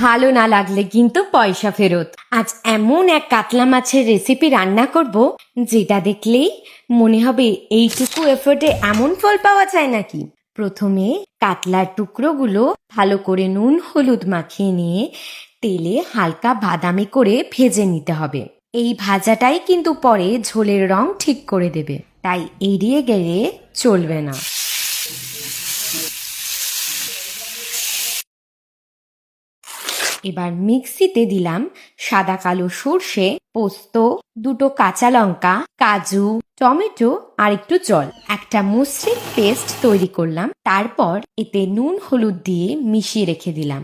ভালো না লাগলে কিন্তু পয়সা ফেরত। আজ এমন এক কাতলা মাছের রেসিপি রান্না করব, যেটা দেখলেই মনে হবে এইটুকু এফোর্টে এমন ফল পাওয়া যায় নাকি। প্রথমে কাতলার টুকরোগুলো ভালো করে নুন, হলুদ মাখিয়ে নিয়ে তেলে হালকা বাদামি করে ভেজে নিতে হবে। এই ভাজাটাই কিন্তু পরে ঝোলের রং ঠিক করে দেবে, তাই এড়িয়ে গেলে চলবে না। এবার মিক্সিতে দিলাম সাদা কালো সর্ষে, পোস্ত, দুটো কাঁচা লঙ্কা, কাজু, টমেটো আর একটু জল। একটা মসৃণ পেস্ট তৈরি করলাম। তারপর এতে নুন, হলুদ দিয়ে মিশিয়ে রেখে দিলাম।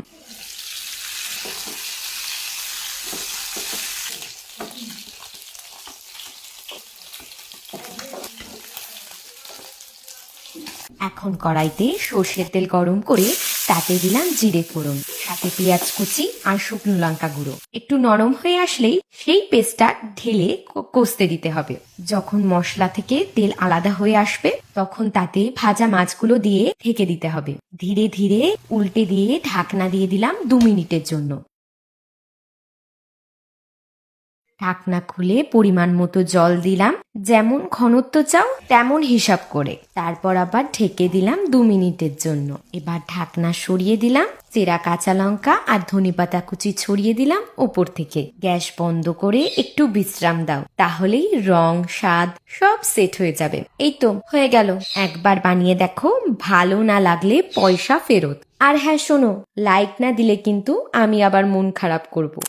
এখন কড়াইতে সর্ষের তেল গরম করে তাতে দিলাম জিরে ফোড়ন, সাথে পেঁয়াজ কুচি আর শুকনো লঙ্কা গুঁড়ো। একটু নরম হয়ে আসলেই সেই পেস্টটা ঢেলে কষতে দিতে হবে। যখন মশলা থেকে তেল আলাদা হয়ে আসবে, তখন তাতে ভাজা মাছগুলো দিয়ে ঢেকে দিতে হবে। ধীরে ধীরে উল্টে দিয়ে ঢাকনা দিয়ে দিলাম দু মিনিটের জন্য। ঢাকনা খুলে পরিমাণ মতো জল দিলাম। যেমন ঘনত্ব চাও, তেমন হিসাব করে। তারপর আবার ঢেকে দিলাম দু মিনিটের জন্য। এবার ঢাকনা সরিয়ে দিলাম, চেরা কাঁচা লঙ্কা আর ধনেপাতা কুচি ছড়িয়ে দিলাম ওপর থেকে। গ্যাস বন্ধ করে একটু বিশ্রাম দাও, তাহলেই রং, স্বাদ সব সেট হয়ে যাবে। এই তো, হয়ে গেল। একবার বানিয়ে দেখো, ভালো না লাগলে পয়সা ফেরত। আর হ্যাঁ শোনো লাইক না দিলে কিন্তু আমি আবার মন খারাপ করব।